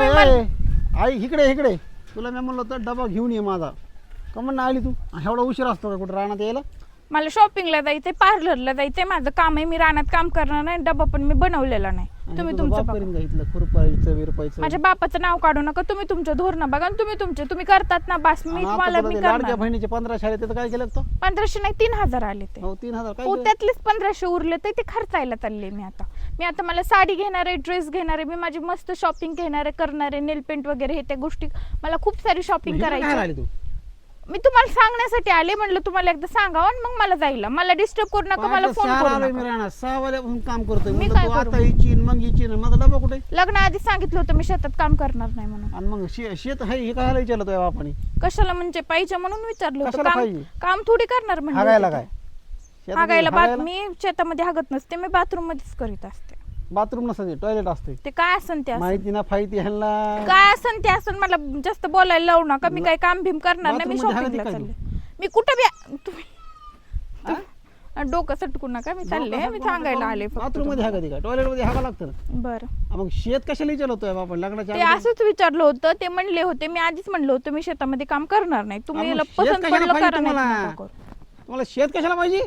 तुम्ही मला- आई इकडे इकडे. तुला मी म्हणलं होतं डबा घेऊन ये माझा. का म्हणून आली तू. एवढा उशीर असतो का कुठं रानात यायला? मला शॉपिंगला जायचंय पार्लरला जायचंय. माझं काम आहे मी रानात काम करणार नाही डबा पण मी बनवलेला नाही. तुम्ही तुमचं बघा. करीन खुरपायचं माझ्या बापाचं नाव काढू नका. तुम्ही तुमचं धोरण बघा आणि तुम्ही तुमचे तुम्ही करतात ना बस मी आणि आता मला तुला मी ते लाडक्या करणार. बहिणीचे पंधराशे आले ते काय केलं तो पंधराशे नाही तीन हजार आले ते. हो तीन हजार. काय हो केलं? त्यातलेच पंधराशे उरले तर ते खर्चायला चालले मी आता. मी आता मला साडी घेणार आहे ड्रेस घेणार आहे मी माझी मस्त शॉपिंग घेणार आहे करणार आहे नेल पेंट वगैरे हे त्या गोष्टी मला खूप सारी शॉपिंग करायची काय. आली तू? मी तुम्हाला सांगण्यासाठी आले म्हणलं तुम्हाला एकदा सांगावं आणि मग मला जायला. मला डिस्टर्ब करू नका मला फोन सहाला करू आलोय मी नका. राहणार सहा वाजल्यापासून काम करतोय. मी म्हणलं काय तू करू? आता येचीन मग येचीन माझा डबा कुठे? लग्न आधी सांगितलं होतं मी शेतात काम करणार नाही म्हणून. आणि मग शे- शेत आहे हे काय विचारलं तुझ्या बापाने? कशाला म्हणजे पाहिजे म्हणून विचारलं होतं. कशाला काम पाहिजे? काम थोडी करणार म्हणलं हागायला काय. शेतात हागायला बात हागायला? मी शेतामध्ये हागत नसते मी बाथरूम मध्येच करीत असते. बाथरूम नसते टॉयलेट असते. ते काय असन ते असन. माहिती ना फाहिती ह्यांना काय असन ते असन? मला जास्त बोलायला लावू नका मी काय काम भीम करणार नाही मी शॉपिंगला चालले. मी कुठं बी तुम्ही हा? तुम्ही- डोकं सटकू नका मी चालले मी सांगायला आले फक्त बाथरूममध्ये हागा का टॉयलेटमध्ये हागा लागतं ना. बरं. हा, मग शेत कशाला होतं बापा लग्नाच्या ते अगोदर? असंच विचारलं होतं ते म्हणले होते मी आधीच म्हणलं होतं मी शेतामध्ये काम करणार नाही. तुम्ही हा, शेत पसंत कशाला पडलं पाहिजे करा तुम्हाला? तुम्हाला शेत कशाला पाहिजे?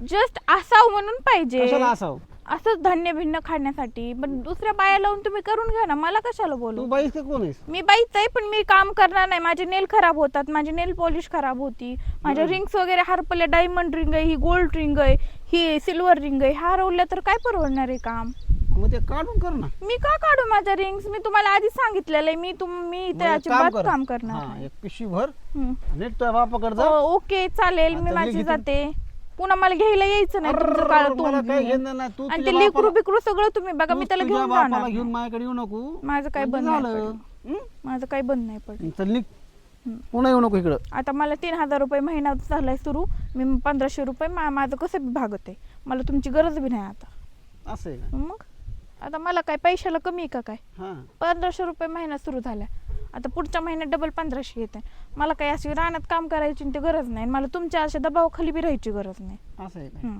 जस्ट असावं म्हणून पाहिजे. कशाला असावं? असंच धान्य भिन्न खाण्यासाठी. पण दुसऱ्या बाया लावून तुम्ही करून घ्या ना. मला कशाला तू बोलू बाईस का कोण आहेस? मी बाईच आहे पण मी काम करणार नाही. माझे नेल खराब होतात. माझी नेल पॉलिश खराब होती. माझ्या रिंग्स वगैरे हरपल्या. डायमंड रिंग आहे ही गोल्ड रिंग आहे ही सिल्वर रिंग आहे. हरवल्या तर काय परवडणार आहे काम? मग ते काढून कर ना. मी का काढू माझ्या रिंग्स मी तुम्हाला आधीच सांगितलेलं आहे. मी तुम मी मग ते एक अजिबात कर. काम करणार हा, नाही. एक पिशवी भर. हम्म. नीट तुझ्या बापाकडे जा. हो, ओके चालेल. मी आता माझी निघ इथून. जाते. पुन्हा मला घ्यायला यायचं नाही तुमचं काळ मला काय तोंड घेणं नाही. तू आणि तुझ्या ते लिकरू बापाला- बिकरू सगळं तुम्ही बघा मी तू त्याला तुझ्या घेऊन बापाला जाणार. घेऊन. माझ्याकडे येऊ नको. माझं काय म्हणजे बंद नाही झालं. माझं काही बंद नाही पडलं? चल निघ. पुन्हा येऊ नको इकडं. आता मला तीन हजार रुपये महिना झालाय सुरू. मी पंधराशे रुपये मा माझं कसं बी भागत आहे? मला तुमची गरज बी नाही आता. असं आहे का? मग? आता मला काय पैशाला कमी आहे का काय? हा. पंधराशे रुपये महिना सुरू झाला. आता पुढच्या महिन्यात डबल पंधराशे येते. मला काही अशी रानात काम करायची ते गरज नाही. मला तुमच्या अशा दबावाखाली बी राहायची गरज नाही. असं आहे का हं.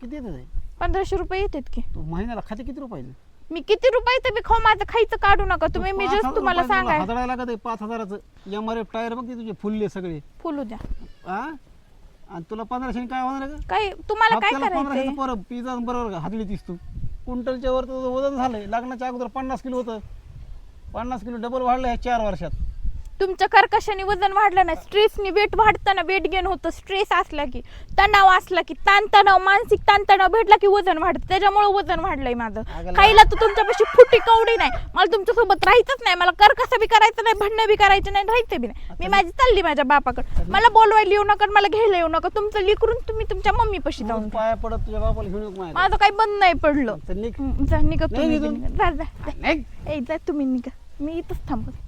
किती येतं ते पंधराशे रुपये येतात की. तू महिन्याला खाते किती रुपयाचे मी किती रुपये तर मी खाऊ माझं खायचं काढू नका. तुम्ही मी जस्ट तुम्हाला सांगाय हाताळायला लागत आहे पाच हजाराचं. एम आर एफ टायर बघ ते तुझे फुलले सगळे. फुलू द्या. हा आणि तुला पंधराशे काय होणार का? काय तुम्हाला काय हप्त्याला करायचंय? पंधराशेचं परत पिझ्झा बरोबर का? हातळी तीस तू. क्विंटलच्या वर तुझं वजन झालंय. लग्नाच्या अगोदर पन्नास किलो होतं. पन्नास किलो डबल वाढलं ह्या चार वर्षात. तुमच्या कर्कशाने वजन वाढलं ना स्ट्रेसनी वेट वाढताना वेट गेन होतं. स्ट्रेस असला की तणाव असला की ताणतणाव मानसिक ताणतणाव भेटला की वजन वाढतं. त्याच्यामुळे वजन वाढलंय माझं. खायला तर तुमच्यापाशी फुटी कवडी नाही. मला तुमच्यासोबत राहायचंच नाही. मला कर्कशा बी करायचं नाही भांडणं बी करायचं नाही राहायचं बी नाही. मी माझी चालली माझ्या बापाकडे. मला बोलवायला येऊ नका मला घ्यायला येऊ नका. तुमचं लिकरून तुम्ही तुमच्या मम्मी पशी जाऊन. पाया पडत तुझ्या बापाला घेऊन माझं काही बंद नाही पडलं. निघ. हं, जा नाही तुम्ही. निघा. जा जा जा.